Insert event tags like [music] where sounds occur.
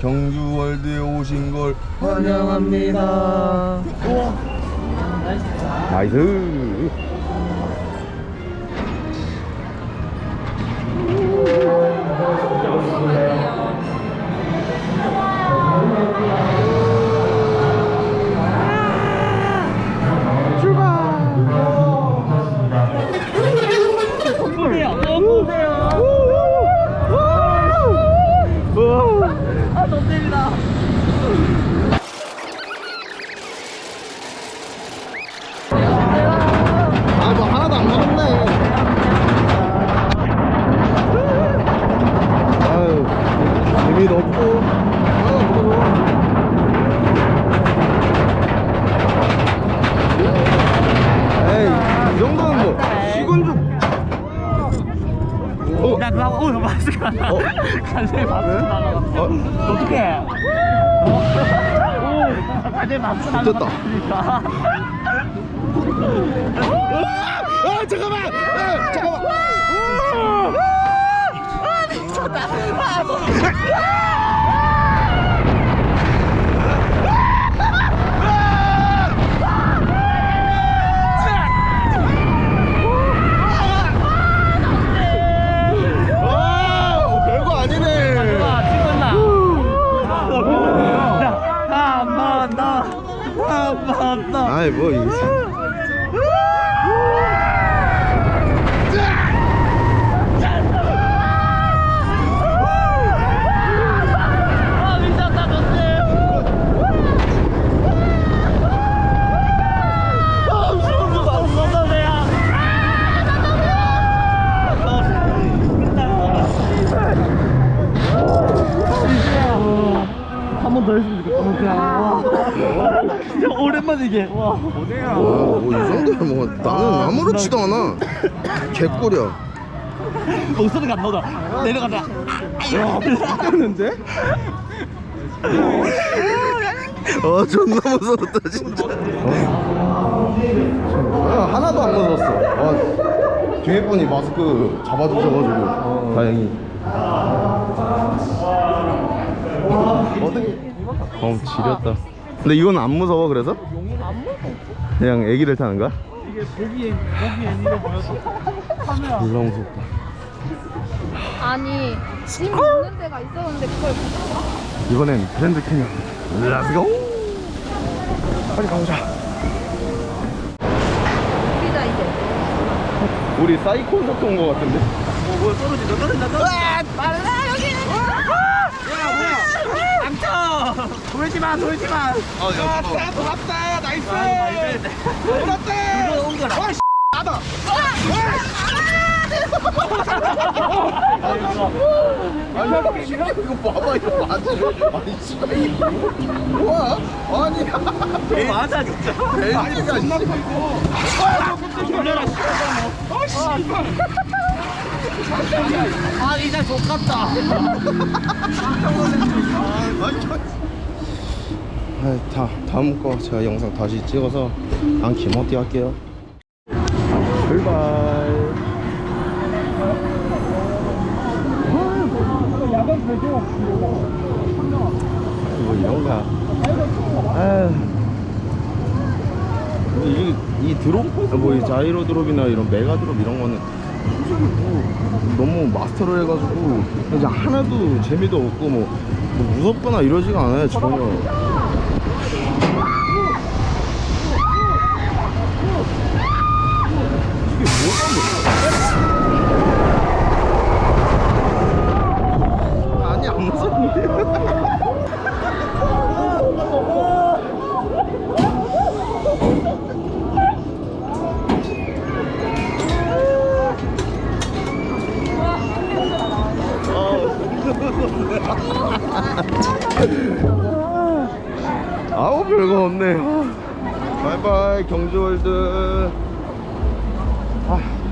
경주월드에 오신 걸 환영합니다. 나이스 에이 이 정도는 뭐 식은 죽 어? 나 그거 하고, 어, 마스크. 어? 간세 마스크 날라갔어. 어? 어떡해. 오, 간세 마스크 됐다. 날라갔으니까. 아 잠깐만 아, 잠깐만 아 [laughs] 별거 아니네 아, 찍었나? 한번 더. 한 번 더. 아이 뭐 이게 아, 미쳤다, 좋지. 아, 무서워, 무서워, 내가. 한 번 더 했으면 좋겠다. 그냥. 와. 진짜 오랜만에 이게. 와. 와뭐이 정도면 뭐 나는 아무렇지도 않아 개꿀이야 목소리가 안 나오다. 내려가자. 했는데? 어 존나 무서웠다 진짜 아, 하나도 안 무서웠어 아, 뒤에 분이 마스크 잡아주셔가지고 다행히 어떻게 어 지렸다 근데 이건 안 무서워 그래서? 안 무서워. 그냥 애기를 타는 거야? 이게 보기에 보기에 이래 보여서 카메라 졸라 무섭다 아니 짐 있는 데가 있었는데 그걸? 이번엔 그랜드 캐니언 렛츠고 빨리 가보자 우리다 이제 우리 사이콘 속도 온거 같은데? 뭐 떨어진다, 떨어진다, 떨어진다. 빨라, 여기. 야, 뭐야. 돌지 마, 돌지 마. 돌았다 돌았다. 나이스. 돌았다. 이거 온 거라. 아니 이거 봐봐 이거 맞아 아니 씨발 이거 뭐야? 아니 맞아, 진짜. 벨트가 놀래라, 아, 이제 족같다. 아, 다 다음 거 제가 영상 다시 찍어서 안 기모띠 할게요. 출발. 뭐 이런가 뭐 이, 이 드롭? 뭐이 자이로 드롭이나 이런 메가 드롭 이런 거는 뭐 너무 마스터를 해가지고 이제 하나도 재미도 없고 뭐, 뭐 무섭거나 이러지가 않아요 전혀 이게 뭐야 아니 안 무서운데 아우 별거 없네 바이바이 경주월드 Oh.